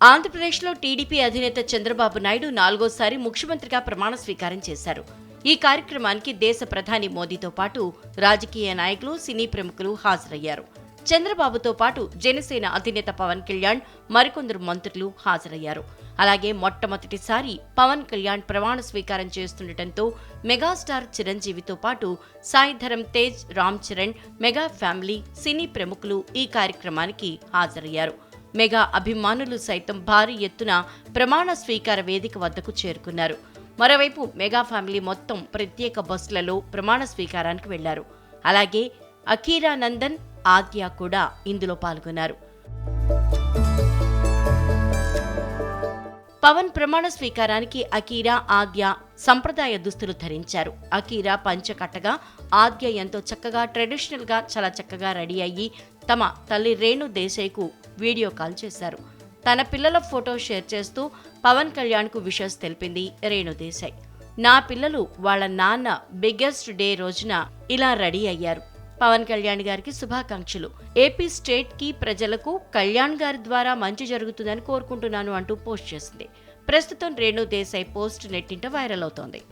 ఆంధ్రప్రదేశ్లో టీడీపీ అధినేత చంద్రబాబు నాయుడు నాలుగోసారి ముఖ్యమంత్రిగా ప్రమాణ స్వీకారం చేశారు. ఈ కార్యక్రమానికి దేశ ప్రధాని మోదీతో పాటు రాజకీయ నాయకులు సినీ ప్రముఖులు హాజరయ్యారు. చంద్రబాబుతో పాటు జనసేన అధినేత పవన్ కళ్యాణ్ మరికొందరు మంత్రులు హాజరయ్యారు. అలాగే మొట్టమొదటిసారి పవన్ కళ్యాణ్ ప్రమాణ స్వీకారం చేస్తుండటంతో మెగాస్టార్ చిరంజీవితో పాటు Sai Dharam Tej Ram Charan mega family cine ప్రముఖులు ఈ కార్యక్రమానికి హాజరయ్యారు. మెగా అభిమానులు సైతం భారీ ఎత్తున ప్రమాణ స్వీకార వేదిక వద్దకు చేరుకున్నారు. మరోవైపు మెగా ఫ్యామిలీ మొత్తం ప్రత్యేక బస్సులలో ప్రమాణ స్వీకారానికి వెళ్ళారు. అలాగే అఖీరా నందన్ ఆద్య కూడా ఇందులో పాల్గొన్నారు. పవన్ ప్రమాణ స్వీకారానికి అకీరా ఆద్య సంప్రదాయ దుస్తులు ధరించారు. అకీరా పంచకట్టగా ఆద్య ఎంతో చక్కగా ట్రెడిషనల్గా చాలా చక్కగా రెడీ అయ్యి తమ తల్లి రేణు దేశాయ్కు వీడియో కాల్ చేశారు. తన పిల్లల ఫోటో షేర్ చేస్తూ పవన్ కళ్యాణ్కు విషస్ తెలిపింది రేణు దేశాయ్. నా పిల్లలు వాళ్ళ నాన్న బిగ్గెస్ట్ డే రోజున ఇలా రెడీ అయ్యారు. పవన్ కళ్యాణ్ గారికి శుభాకాంక్షలు. ఏపీ స్టేట్కి ప్రజలకు కళ్యాణ్ గారి ద్వారా మంచి జరుగుతుందని కోరుకుంటున్నాను అంటూ పోస్ట్ చేసింది. ప్రస్తుతం రేణు దేశాయ్ పోస్ట్ నెట్టింట వైరల్ అవుతోంది.